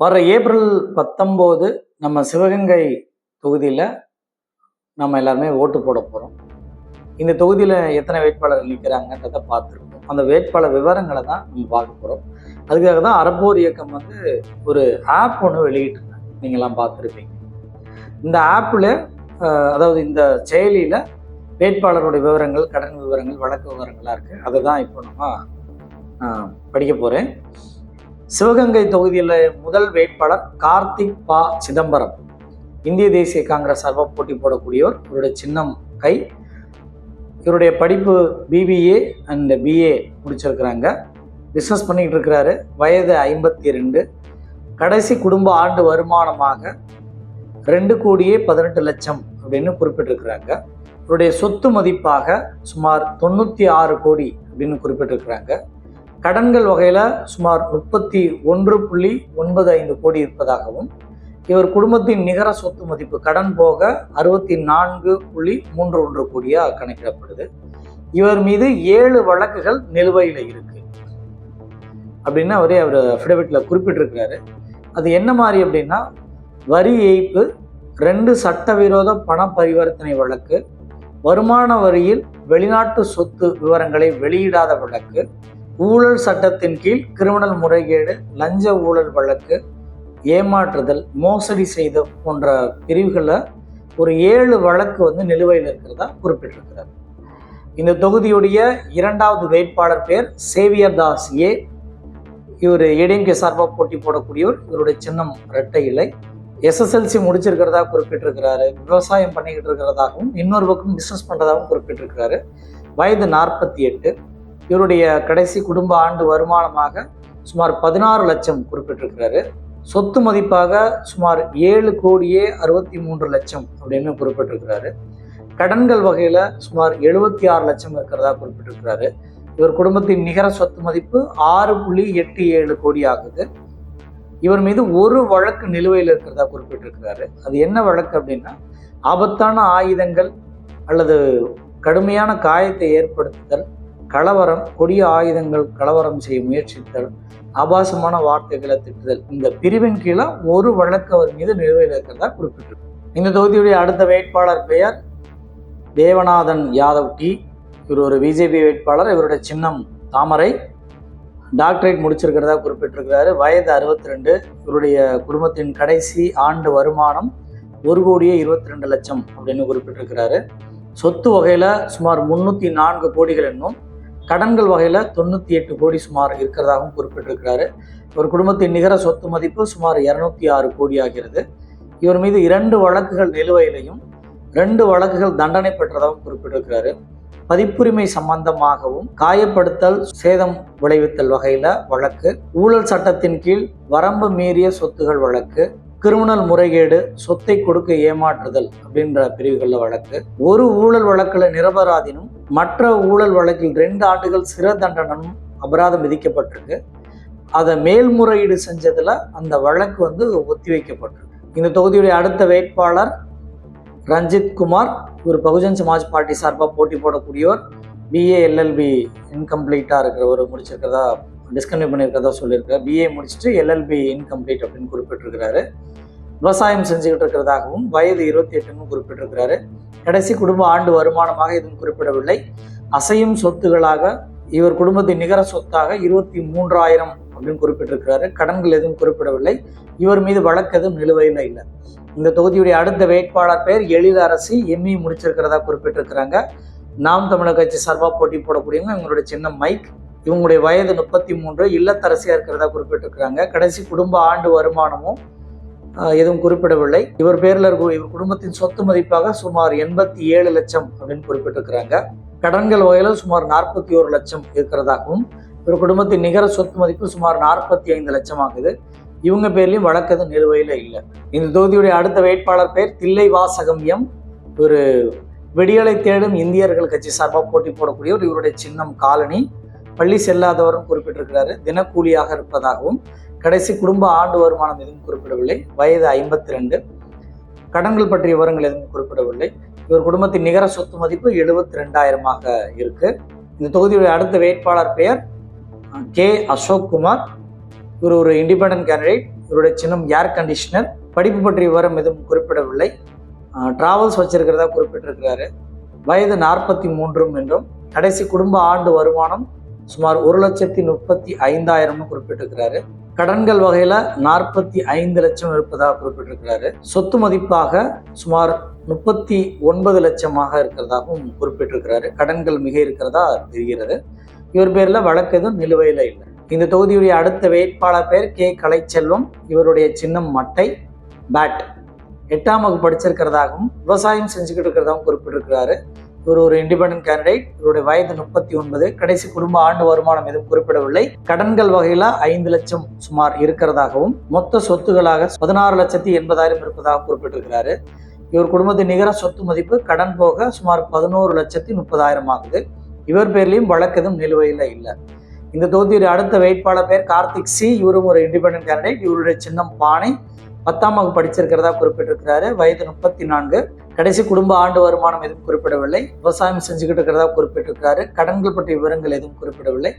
வர ஏப்ரல் பத்தொம்போது நம்ம சிவகங்கை தொகுதியில் நம்ம எல்லாருமே ஓட்டு போட போகிறோம் இந்த தொகுதியில் எத்தனை வேட்பாளர்கள் நிற்கிறாங்கன்றதை பார்த்துருக்கோம் அந்த வேட்பாளர் விவரங்களை தான் நம்ம பார்க்க போகிறோம் அதுக்காக தான் அறப்போர் இயக்கம் வந்து ஒரு ஆப் ஒன்று வெளியிட்டிருந்தாங்க நீங்களாம் பார்த்துருப்பீங்க. இந்த ஆப்பில் அதாவது இந்த செயலியில் வேட்பாளருடைய விவரங்கள் கடன் விவரங்கள் வழக்கு விவரங்களாக இருக்குது அதை தான் இப்போ நம்ம படிக்க போகிறேன் சிவகங்கை தொகுதியில் முதல் வேட்பாளர் கார்த்திக் பா சிதம்பரம். இந்திய தேசிய காங்கிரஸ் சார்பாக போட்டி போடக்கூடியவர். இவருடைய சின்னம் கை. இவருடைய படிப்பு பிபிஏ அண்ட் பிஏ முடிச்சிருக்கிறாங்க. பிஸ்னஸ் பண்ணிக்கிட்டு இருக்கிறாரு. வயது ஐம்பத்தி ரெண்டு கடைசி குடும்ப ஆண்டு வருமானமாக ரெண்டு கோடியே பதினெட்டு லட்சம் அப்படின்னு குறிப்பிட்டிருக்கிறாங்க. இவருடைய சொத்து மதிப்பாக சுமார் தொண்ணூற்றி ஆறு கோடி அப்படின்னு குறிப்பிட்டிருக்கிறாங்க. கடன்கள் வகையில் சுமார் முப்பத்தி ஒன்று புள்ளி ஒன்பது ஐந்து கோடி இருப்பதாகவும் இவர் குடும்பத்தின் நிகர சொத்து மதிப்பு கடன் போக அறுபத்தி நான்கு புள்ளி மூன்று ஒன்று கோடியாக கணக்கிடப்படுது. இவர் மீது ஏழு வழக்குகள் நிலுவையில் இருக்கு. அப்படின்னு அவரே அவர் அஃபிடவிட்டில் குறிப்பிட்டிருக்கிறாரு. அது என்ன மாதிரி அப்படின்னா வரி ஏய்ப்பு ரெண்டு சட்டவிரோத பண பரிவர்த்தனை வழக்கு வருமான வரியில் வெளிநாட்டு சொத்து விவரங்களை வெளியிடாத வழக்கு ஊழல் சட்டத்தின் கீழ் கிரிமினல் முறைகேடு லஞ்ச ஊழல் வழக்கு ஏமாற்றுதல் மோசடி செய்த போன்ற பிரிவுகளில் ஒரு ஏழு வழக்கு வந்து நிலுவையில் இருக்கிறதா குறிப்பிட்டிருக்கிறார். இந்த தொகுதியுடைய இரண்டாவது வேட்பாளர் பேர் சேவியர் தாஸ் ஏ. இவர் ஏடிஎம்கே சார்பாக போட்டி போடக்கூடியவர். இவருடைய சின்னம் இரட்டை இலை. எஸ்எஸ்எல்சி முடிச்சிருக்கிறதா குறிப்பிட்டிருக்கிறாரு. விவசாயம் பண்ணிக்கிட்டு இருக்கிறதாகவும் இன்னொரு பக்கம் பிஸ்னஸ் பண்ணுறதாகவும் குறிப்பிட்டிருக்கிறாரு. வயது நாற்பத்தி எட்டு. இவருடைய கடைசி குடும்ப ஆண்டு வருமானமாக சுமார் பதினாறு லட்சம் குறிப்பிட்டிருக்கிறாரு. சொத்து மதிப்பாக சுமார் ஏழு கோடியே அறுபத்தி மூன்று லட்சம் அப்படின்னு குறிப்பிட்டிருக்கிறாரு. கடன்கள் வகையில் சுமார் எழுபத்தி ஆறு லட்சம் இருக்கிறதா குறிப்பிட்டிருக்கிறாரு. இவர் குடும்பத்தின் நிகர சொத்து மதிப்பு ஆறு புள்ளி எட்டு ஏழு கோடி ஆகுது. இவர் மீது ஒரு வழக்கு நிலுவையில் இருக்கிறதா குறிப்பிட்டிருக்கிறாரு. அது என்ன வழக்கு அப்படின்னா ஆபத்தான ஆயுதங்கள் அல்லது கடுமையான காயத்தை ஏற்படுத்துதல் கலவரம் கொடிய ஆயுதங்கள் கலவரம் செய்ய முயற்சித்தல் ஆபாசமான வார்த்தைகளை திட்டுதல் இந்த பிரிவின் கீழே ஒரு வழக்கு அவர் மீது நிலுவையில் இருக்கிறதா குறிப்பிட்டிருக்கு இந்த தொகுதியுடைய அடுத்த வேட்பாளர் பெயர் தேவநாதன் யாதவ் டி. இவர் ஒரு பிஜேபி வேட்பாளர். இவருடைய சின்னம் தாமரை. டாக்டரேட் முடிச்சிருக்கிறதா குறிப்பிட்டிருக்கிறாரு. வயது அறுபத்தி ரெண்டு இவருடைய குடும்பத்தின் கடைசி ஆண்டு வருமானம் ஒரு கோடியே இருபத்தி ரெண்டு லட்சம் அப்படின்னு குறிப்பிட்டிருக்கிறாரு. சொத்து வகையில் சுமார் முந்நூற்றி நான்கு கோடிகள் என்னும் கடன்கள் வகையில் தொண்ணூற்றி எட்டு கோடி சுமார் இருக்கிறதாகவும் குறிப்பிட்டிருக்கிறாரு. இவர் குடும்பத்தின் நிகர சொத்து மதிப்பு சுமார் இரநூத்தி ஆறு கோடி ஆகிறது. இவர் மீது இரண்டு வழக்குகள் நிலுவையிலையும் ரெண்டு வழக்குகள் தண்டனை பெற்றதாகவும் குறிப்பிட்டிருக்கிறாரு. பதிப்புரிமை சம்பந்தமாகவும் காயப்படுத்தல் சேதம் விளைவித்தல் வகையில் வழக்கு ஊழல் சட்டத்தின் கீழ் வரம்பு மீறிய சொத்துகள் வழக்கு கிரிமினல் முறைகேடு சொத்தை கொடுக்க ஏமாற்றுதல் அப்படின்ற பிரிவுகளில் வழக்கு. ஒரு ஊழல் வழக்கில் நிரபராதினும் மற்ற ஊழல் வழக்கில் ரெண்டு ஆண்டுகள் சிறை தண்டனம் அபராதம் விதிக்கப்பட்டிருக்கு. அதை மேல்முறையீடு செஞ்சதில் அந்த வழக்கு வந்து ஒத்திவைக்கப்பட்டிருக்கு இந்த தொகுதியுடைய அடுத்த வேட்பாளர் ரஞ்சித் குமார் இவர் பகுஜன் சமாஜ் பார்ட்டி சார்பாக போட்டி போடக்கூடியவர். பிஏ எல்எல்பி இன்கம்ப்ளீட்டாக இருக்கிறவர் முடிச்சிருக்கிறதா டிஸ்கன்யூ பண்ணியிருக்கிறதா சொல்லியிருக்காரு. பிஏ முடிச்சுட்டு எல்எல்பி இன்கம்ப்ளீட் அப்படின்னு குறிப்பிட்டிருக்கிறாரு. விவசாயம் செஞ்சுக்கிட்டு இருக்கிறதாகவும் வயது இருபத்தி எட்டுன்னு குறிப்பிட்டிருக்கிறாரு. கடைசி குடும்ப ஆண்டு வருமானமாக எதுவும் குறிப்பிடவில்லை. அசையும் சொத்துகளாக இவர் குடும்பத்தின் நிகர சொத்தாக இருபத்தி மூன்றாயிரம் அப்படின்னு குறிப்பிட்டிருக்கிறாரு. கடன்கள் எதுவும் குறிப்பிடவில்லை. இவர் மீது வழக்கு எதுவும் நிலுவையில் இல்லை. இந்த தொகுதியுடைய அடுத்த வேட்பாளர் பெயர் எழில் அரசி எம்இ முடிச்சிருக்கிறதா குறிப்பிட்டிருக்கிறாங்க. நாம் தமிழக கட்சி சார்பாக போட்டி போடக்கூடியவங்க இவங்களுடைய சின்ன மைக். இவங்களுடைய வயது முப்பத்தி மூன்று இல்லத்தரசியாக இருக்கிறதா குறிப்பிட்டிருக்கிறாங்க. கடைசி குடும்ப ஆண்டு வருமானமும் எதுவும் குறிப்பிடவில்லை. இவர் பேரில் இருக்கும் இவர் குடும்பத்தின் சொத்து மதிப்பாக சுமார் எண்பத்தி ஏழு லட்சம் அப்படின்னு குறிப்பிட்டிருக்கிறாங்க. கடன்கள் வகையில் சுமார் நாற்பத்தி ஒரு லட்சம் இருக்கிறதாகவும் இவர் குடும்பத்தின் நிகர சொத்து மதிப்பு சுமார் நாற்பத்தி ஐந்து லட்சம் ஆகுது. இவங்க பேர்லையும் வழக்கு எதுவும் நிலுவையில் இல்லை. இந்த தொகுதியுடைய அடுத்த வேட்பாளர் பேர் தில்லை வாசகம் எம் ஒரு விடியலை தேடும் இந்தியர்கள் கட்சி சார்பாக போட்டி போடக்கூடியவர் இவருடைய சின்னம் காலனி. பள்ளி செல்லாதவரும் குறிப்பிட்டிருக்கிறாரு. தினக்கூலியாக இருப்பதாகவும் கடைசி குடும்ப ஆண்டு வருமானம் எதுவும் குறிப்பிடவில்லை. வயது ஐம்பத்தி ரெண்டு கடன்கள் பற்றிய விவரங்கள் எதுவும் குறிப்பிடவில்லை. இவர் குடும்பத்தின் நிகர சொத்து மதிப்பு எழுபத்தி ரெண்டாயிரமாக இருக்கு. இந்த தொகுதியுடைய அடுத்த வேட்பாளர் பெயர் கே. அசோக் குமார். இவர் ஒரு இண்டிபெண்ட் கேண்டிடேட் இவருடைய சின்னம் ஏர் கண்டிஷனர் படிப்பு பற்றிய விவரம் எதுவும் குறிப்பிடவில்லை. டிராவல்ஸ் வச்சிருக்கிறதா குறிப்பிட்டிருக்கிறாரு. வயது நாற்பத்தி மூன்றும் என்றும் கடைசி குடும்ப ஆண்டு வருமானம் சுமார் ஒரு லட்சத்தி முப்பத்தி ஐந்தாயிரம்னு குறிப்பிட்டிருக்கிறாரு. கடன்கள் வகையில நாற்பத்தி ஐந்து லட்சம் இருப்பதாக குறிப்பிட்டிருக்கிறாரு. சொத்து மதிப்பாக சுமார் முப்பத்தி ஒன்பது லட்சமாக இருக்கிறதாகவும் குறிப்பிட்டிருக்கிறாரு. கடன்கள் மிக இருக்கிறதா தெரிகிறது. இவர் பேர்ல வழக்கு எதுவும் நிலுவையில இல்லை. இந்த தொகுதியுடைய அடுத்த வேட்பாளர் பேர் கே. கலைச்செல்வம். இவருடைய சின்னம் மட்டை பேட் எட்டாம் வகுப்பு படிச்சிருக்கிறதாகவும் விவசாயம் செஞ்சுக்கிட்டு இருக்கிறதாகவும் குறிப்பிட்டிருக்கிறாரு. இவர் ஒரு இண்டிபெண்ட் கேண்டிடேட் இவருடைய வயது முப்பத்தி ஒன்பது. கடைசி குடும்ப ஆண்டு வருமானம் எதுவும் குறிப்பிடவில்லை. கடன்கள் வகையில ஐந்து லட்சம் சுமார் இருக்கிறதாகவும் மொத்த சொத்துகளாக பதினாறு லட்சத்தி எண்பதாயிரம் இருப்பதாக குறிப்பிட்டிருக்கிறாரு. இவர் குடும்பத்தின் நிகர சொத்து மதிப்பு கடன் போக சுமார் பதினோரு லட்சத்தி முப்பதாயிரம் ஆகுது. இவர் பேர்லையும் வழக்கு எதுவும் நிலுவையில் இல்லை. இந்த தொகுதியில் அடுத்த வேட்பாளர் பேர் கார்த்திக் சி. இவரும் ஒரு இண்டிபெண்ட் கேண்டிடேட் இவருடைய சின்னம் பானை பத்தாம் வகுப்பு படிச்சிருக்கிறதா குறிப்பிட்டிருக்கிறாரு. வயது முப்பத்தி நான்கு. கடைசி குடும்ப ஆண்டு வருமானம் எதுவும் குறிப்பிடவில்லை. விவசாயம் செஞ்சுக்கிட்டு இருக்கிறதா குறிப்பிட்டிருக்கிறாரு கடன்கள் பற்றிய விவரங்கள் எதுவும் குறிப்பிடவில்லை.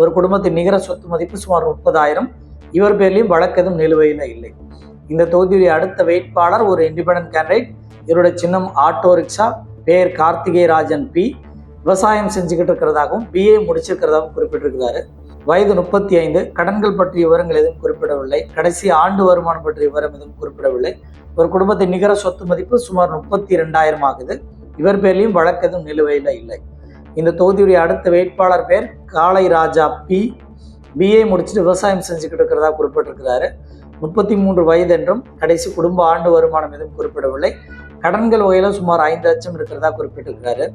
ஒரு குடும்பத்தின் நிகர சொத்து மதிப்பு சுமார் முப்பதாயிரம். இவர் பேர்லையும் வழக்கு எதுவும் நிலுவையில் இல்லை. இந்த தொகுதியுடைய அடுத்த வேட்பாளர் ஒரு இண்டிபெண்ட் கேண்டிடேட் இவருடைய சின்னம் ஆட்டோ ரிக்ஷா பேர் கார்த்திகேயராஜன் பி. விவசாயம் செஞ்சுக்கிட்டு இருக்கிறதாகவும் பிஏ முடிச்சிருக்கிறதாகவும் குறிப்பிட்டிருக்கிறாரு. வயது முப்பத்தி ஐந்து கடன்கள் பற்றிய விவரங்கள் எதுவும் குறிப்பிடவில்லை. கடைசி ஆண்டு வருமானம் பற்றிய விவரம் எதுவும் குறிப்பிடவில்லை. ஒரு குடும்பத்தின் நிகர சொத்து மதிப்பு சுமார் முப்பத்தி இரண்டாயிரம் ஆகுது. இவர் பேர்லையும் வழக்கு எதுவும் நிலுவையில் இல்லை. இந்த தொகுதியுடைய அடுத்த வேட்பாளர் பேர் காளை ராஜா பி பிஏ முடிச்சுட்டு விவசாயம் செஞ்சுக்கிட்டு இருக்கிறதா குறிப்பிட்டிருக்கிறாரு. முப்பத்தி மூன்று வயது என்றும் கடைசி குடும்ப ஆண்டு வருமானம் எதுவும் குறிப்பிடவில்லை. கடன்கள் வகையில் சுமார் ஐந்து லட்சம் இருக்கிறதா குறிப்பிட்டிருக்கிறாரு.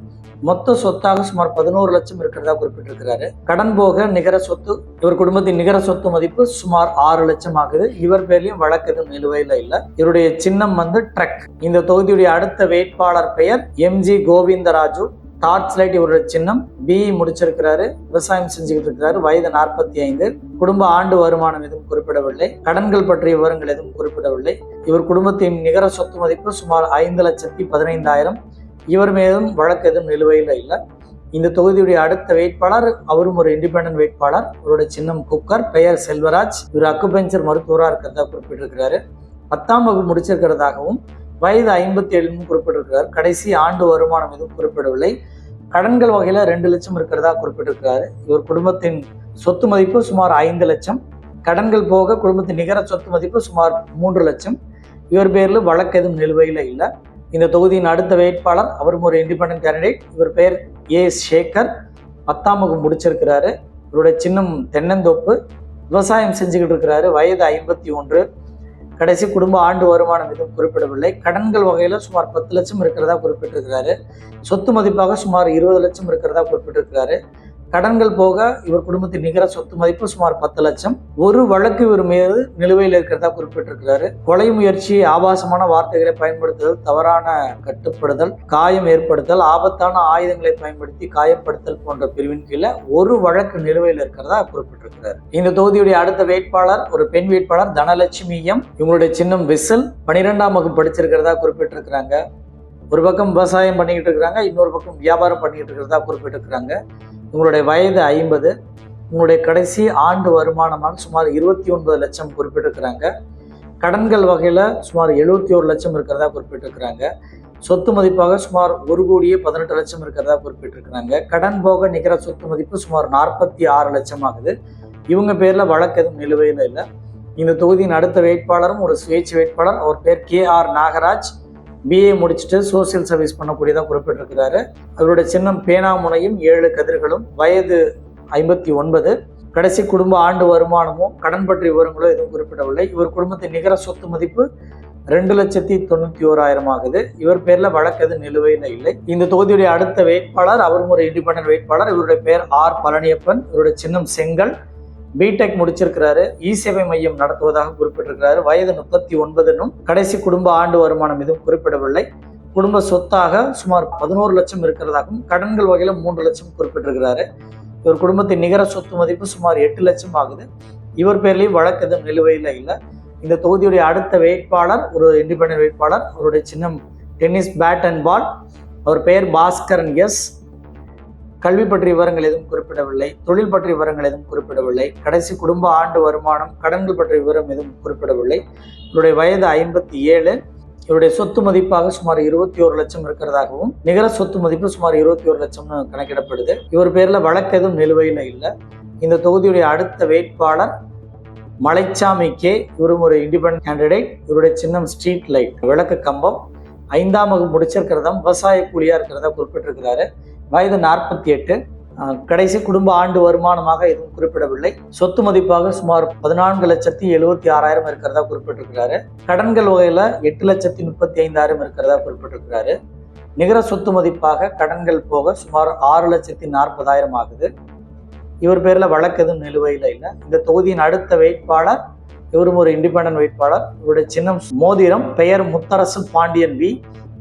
மொத்த சொத்தாக சுமார் பதினோரு லட்சம் இருக்கிறதா குறிப்பிட்டிருக்கிறாரு. கடன் போக நிகர சொத்து இவர் குடும்பத்தின் நிகர சொத்து மதிப்பு சுமார் ஆறு லட்சம் ஆகுது. இவர் பேர்லயும் வழக்கு எதுவும் நிலுவையில் இல்ல. இவருடைய சின்னம் வந்து ட்ரக். இந்த தொகுதியுடைய அடுத்த வேட்பாளர் பெயர் M G Govindaraju. Torch light இவருடைய சின்னம் பிஇ முடிச்சிருக்கிறாரு. விவசாயம் செஞ்சுக்கிட்டு இருக்கிறாரு வயது நாற்பத்தி ஐந்து குடும்ப ஆண்டு வருமானம் எதுவும் குறிப்பிடவில்லை. கடன்கள் பற்றிய விவரங்கள் எதுவும் குறிப்பிடவில்லை. இவர் குடும்பத்தின் நிகர சொத்து மதிப்பு சுமார் ஐந்து லட்சத்தி பதினைந்தாயிரம். இவர் மீதும் வழக்கு எதுவும் நிலுவையில் இல்லை. இந்த தொகுதியுடைய அடுத்த வேட்பாளர் அவரும் ஒரு இண்டிபெண்டன்ட் வேட்பாளர். இவருடைய சின்னம் குக்கர் பெயர் செல்வராஜ். இவர் அக்குபெஞ்சர் மருத்துவராக இருக்கிறதா குறிப்பிட்டிருக்கிறாரு. பத்தாம் வகுப்பு முடிச்சிருக்கிறதாகவும் வயது ஐம்பத்தி ஏழுன்னு குறிப்பிட்டிருக்கிறார் கடைசி ஆண்டு வருமானம் எதுவும் குறிப்பிடவில்லை. கடன்கள் வகையில் ரெண்டு லட்சம் இருக்கிறதா குறிப்பிட்டிருக்கிறாரு இவர் குடும்பத்தின் சொத்து மதிப்பு சுமார் ஐந்து லட்சம். கடன்கள் போக குடும்பத்தின் நிகர சொத்து மதிப்பு சுமார் மூன்று லட்சம். இவர் பேரில் வழக்கு எதுவும் நிலுவையில் இல்லை. இந்த தொகுதியின் அடுத்த வேட்பாளர் அவரும் ஒரு இண்டிபெண்டன்ட் கேண்டிடேட் இவர் பெயர் ஏ. சேகர். பத்தாம் வகுப்பு முடிச்சிருக்கிறாரு. இவருடைய சின்னம் தென்னந்தோப்பு. விவசாயம் செஞ்சுக்கிட்டு இருக்கிறாரு. வயது ஐம்பத்தி ஒன்று. கடைசி குடும்ப ஆண்டு வருமானம் எதுவும் குறிப்பிடவில்லை. கடன்கள் வகையில் சுமார் பத்து லட்சம் இருக்கிறதா குறிப்பிட்டிருக்கிறாரு. சொத்து மதிப்பாக சுமார் இருபது லட்சம் இருக்கிறதா குறிப்பிட்டிருக்கிறாரு. கடன்கள் போக இவர் குடும்பத்தின் நிகர சொத்து மதிப்பு சுமார் பத்து லட்சம். ஒரு வழக்கு இவர் மீது நிலுவையில் இருக்கிறதா குறிப்பிட்டிருக்கிறாரு. கொலை முயற்சி ஆபாசமான வார்த்தைகளை பயன்படுத்துதல் தவறான கட்டுப்படுதல் காயம் ஏற்படுத்தல் ஆபத்தான ஆயுதங்களை பயன்படுத்தி காயப்படுத்தல் போன்ற பிரிவின் கீழே ஒரு வழக்கு நிலுவையில் இருக்கிறதா குறிப்பிட்டிருக்கிறார். இந்த தொகுதியுடைய அடுத்த வேட்பாளர் ஒரு பெண் வேட்பாளர் தனலட்சுமி எம். இவங்களுடைய சின்னம் விசில் பனிரெண்டாம் வகுப்பு படிச்சிருக்கிறதா குறிப்பிட்டிருக்கிறாங்க. ஒரு பக்கம் விவசாயம் பண்ணிக்கிட்டு இருக்கிறாங்க இன்னொரு பக்கம் வியாபாரம் பண்ணிக்கிட்டு இருக்கிறதா குறிப்பிட்டிருக்கிறாங்க. உங்களுடைய வயது ஐம்பது உங்களுடைய கடைசி ஆண்டு வருமானமாக சுமார் இருபத்தி ஒன்பது லட்சம் குறிப்பிட்டிருக்கிறாங்க. கடன்கள் வகையில் சுமார் எழுபத்தி ஒரு லட்சம் இருக்கிறதா குறிப்பிட்டிருக்கிறாங்க. சொத்து மதிப்பாக சுமார் ஒரு கோடியே பதினெட்டு லட்சம் இருக்கிறதா குறிப்பிட்டிருக்கிறாங்க. கடன் போக நிகர சொத்து மதிப்பு சுமார் நாற்பத்தி ஆறு லட்சம் ஆகுது. இவங்க பேரில் வழக்கு எதுவும் நிலுவையில் இல்லை. இந்த தொகுதியின் அடுத்த வேட்பாளரும் ஒரு சுயேட்சை வேட்பாளர். அவர் பேர் கே ஆர் நாகராஜ். பிஏ முடிச்சுட்டு சோசியல் சர்வீஸ் பண்ணக்கூடியதாக குறிப்பிட்டிருக்கிறாரு. அவருடைய சின்னம் பேனாமுனையும் ஏழு கதிர்களும் வயது ஐம்பத்தி ஒன்பது. கடைசி குடும்ப ஆண்டு வருமானமோ கடன் பற்றிய விவரங்களோ எதுவும் குறிப்பிடவில்லை. இவர் குடும்பத்தின் நிகர சொத்து மதிப்பு ரெண்டு லட்சத்தி தொண்ணூத்தி ஓராயிரம் ஆகுது. இவர் பேர்ல வழக்கு எதுவும் நிலுவையில் இல்லை. இந்த தொகுதியுடைய அடுத்த வேட்பாளர் அவரும் ஒரு இண்டிபெண்டன்ட் வேட்பாளர். இவருடைய பேர் ஆர் பழனியப்பன். இவருடைய சின்னம் செங்கல். பிடெக் முடிச்சிருக்கிறாரு. இ சேவை மையம் நடத்துவதாக குறிப்பிட்டிருக்கிறாரு. வயது முப்பத்தி ஒன்பதுன்னும் கடைசி குடும்ப ஆண்டு வருமானம் எதுவும் குறிப்பிடவில்லை. குடும்ப சொத்தாக சுமார் பதினோரு லட்சம் இருக்கிறதாகவும் கடன்கள் வகையில் மூன்று லட்சம் குறிப்பிட்டிருக்கிறாரு. இவர் குடும்பத்தின் நிகர சொத்து மதிப்பு சுமார் எட்டு லட்சம் ஆகுது. இவர் பேர்லேயும் வழக்கு எதுவும் நிலுவையில் இல்லை. இந்த தொகுதியுடைய அடுத்த வேட்பாளர் ஒரு இண்டிபெண்டன்ட் வேட்பாளர் அவருடைய சின்னம் டென்னிஸ் பேட் அண்ட் பால். அவர் பெயர் பாஸ்கரன் எஸ். கல்வி பற்றிய விவரங்கள் எதுவும் குறிப்பிடவில்லை தொழில் பற்றிய விவரங்கள் எதுவும் குறிப்பிடவில்லை கடைசி குடும்ப ஆண்டு வருமானம் கடன்கள் பற்றிய விவரம் எதுவும் குறிப்பிடவில்லை. இவருடைய வயது ஐம்பத்தி ஏழு இவருடைய சொத்து மதிப்பாக சுமார் இருபத்தி ஒரு லட்சம் இருக்கிறதாகவும் நிகர சொத்து மதிப்பு சுமார் இருபத்தி ஒரு லட்சம்னு கணக்கிடப்படுது. இவர் பேர்ல வழக்கு எதுவும் நிலுவையில் இல்லை. இந்த தொகுதியுடைய அடுத்த வேட்பாளர் மலைச்சாமி கே. இவரும் ஒரு இண்டிபெண்ட் கேண்டிடேட் இவருடைய சின்னம் ஸ்ட்ரீட் லைட் விளக்கு கம்பம். ஐந்தாம் வகுப்பு முடிச்சிருக்கிறதா விவசாய கூலியாக இருக்கிறதா குறிப்பிட்டிருக்கிறாரு. வயது நாற்பத்தி எட்டு கடைசி குடும்ப ஆண்டு வருமானமாக எதுவும் குறிப்பிடவில்லை. சொத்து மதிப்பாக சுமார் பதினான்கு லட்சத்தி எழுபத்தி ஆறாயிரம் இருக்கிறதா குறிப்பிட்டிருக்கிறாரு. கடன்கள் வகையில எட்டு லட்சத்தி முப்பத்தி ஐந்தாயிரம் இருக்கிறதா குறிப்பிட்டிருக்கிறாரு. நிகர சொத்து மதிப்பாக கடன்கள் போக சுமார் ஆறு லட்சத்தி நாற்பதாயிரம் ஆகுது. இவர் பேரில் வழக்கு எதுவும் நிலுவையில் இல்லை. இந்த தொகுதியின் அடுத்த வேட்பாளர் இவரும் ஒரு இண்டிபெண்ட் வேட்பாளர். இவருடைய சின்னம் மோதிரம் பெயர் முத்தரசு பாண்டியன் பி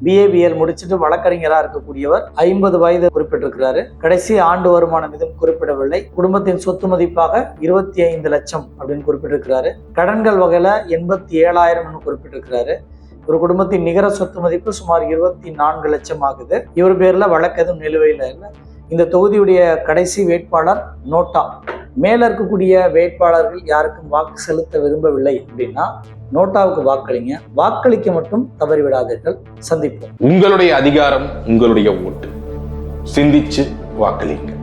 பிஏபிஎல் முடிச்சுட்டு வழக்கறிஞராக இருக்கக்கூடியவர் ஐம்பது வயது குறிப்பிட்டிருக்கிறாரு. கடைசி ஆண்டு வருமானம் எதுவும் குறிப்பிடவில்லை. குடும்பத்தின் சொத்து மதிப்பாக இருபத்தி ஐந்து லட்சம் அப்படின்னு குறிப்பிட்டிருக்கிறாரு. கடன்கள் வகையில எண்பத்தி ஏழாயிரம்னு குறிப்பிட்டிருக்கிறாரு. ஒரு குடும்பத்தின் நிகர சொத்து மதிப்பு சுமார் இருபத்தி நான்கு லட்சம் ஆகுது. இவர் பேர்ல வழக்கு எதுவும் நிலுவையில் இல்லை. இந்த தொகுதியுடைய கடைசி வேட்பாளர் நோட்டா. மேல இருக்கக்கூடிய வேட்பாளர்கள் யாருக்கும் வாக்கு செலுத்த விரும்பவில்லை அப்படின்னா நோட்டாவுக்கு வாக்களிங்க. வாக்களிக்க மட்டும் தவறிவிடாதீர்கள் சந்திப்போம். உங்களுடைய அதிகாரம் உங்களுடைய ஓட்டு. சிந்திச்சு வாக்களிங்க.